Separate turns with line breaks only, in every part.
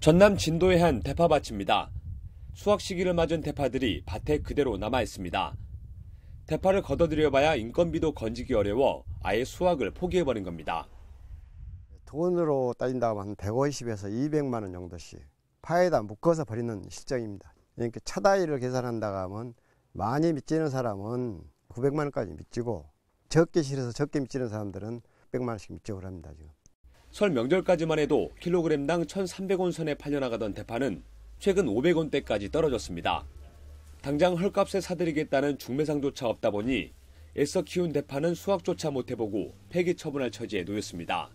전남 진도의 한 대파밭입니다. 수확 시기를 맞은 대파들이 밭에 그대로 남아 있습니다. 대파를 걷어들여봐야 인건비도 건지기 어려워 아예 수확을 포기해버린 겁니다.
돈으로 따진다고 하면 150에서 200만 원 정도씩 파에다 묶어서 버리는 실정입니다. 그러니까 차다이를 계산한다고 하면 많이 밑지는 사람은 900만 원까지 밑지고 적게 실어서 적게 밑지는 사람들은 100만 원씩 밑지고 합니다. 지금.
설 명절까지만 해도 킬로그램당 1,300원 선에 팔려나가던 대파는 최근 500원대까지 떨어졌습니다. 당장 헐값에 사들이겠다는 중매상조차 없다 보니 애써 키운 대파는 수확조차 못해보고 폐기 처분할 처지에 놓였습니다.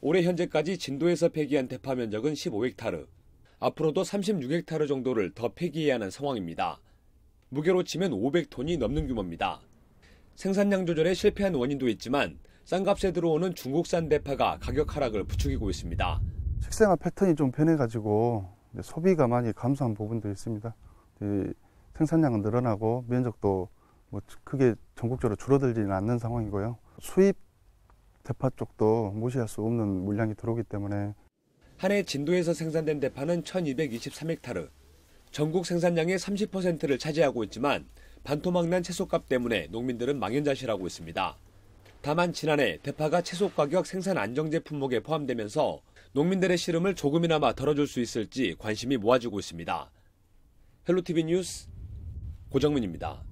올해 현재까지 진도에서 폐기한 대파 면적은 15헥타르, 앞으로도 36헥타르 정도를 더 폐기해야 하는 상황입니다. 무게로 치면 500톤이 넘는 규모입니다. 생산량 조절에 실패한 원인도 있지만 싼 값에 들어오는 중국산 대파가 가격 하락을 부추기고 있습니다.
식생활 패턴이 좀 변해가지고 소비가 많이 감소한 부분도 있습니다. 생산량은 늘어나고 면적도 뭐 크게 전국적으로 줄어들지는 않는 상황이고요. 수입 대파 쪽도 무시할 수 없는 물량이 들어오기 때문에
한 해 진도에서 생산된 대파는 1223헥타르. 전국 생산량의 30%를 차지하고 있지만 반토막난 채소값 때문에 농민들은 망연자실하고 있습니다. 다만 지난해 대파가 채소 가격 생산 안정제 품목에 포함되면서 농민들의 시름을 조금이나마 덜어줄 수 있을지 관심이 모아지고 있습니다. 헬로티비 뉴스 고정민입니다.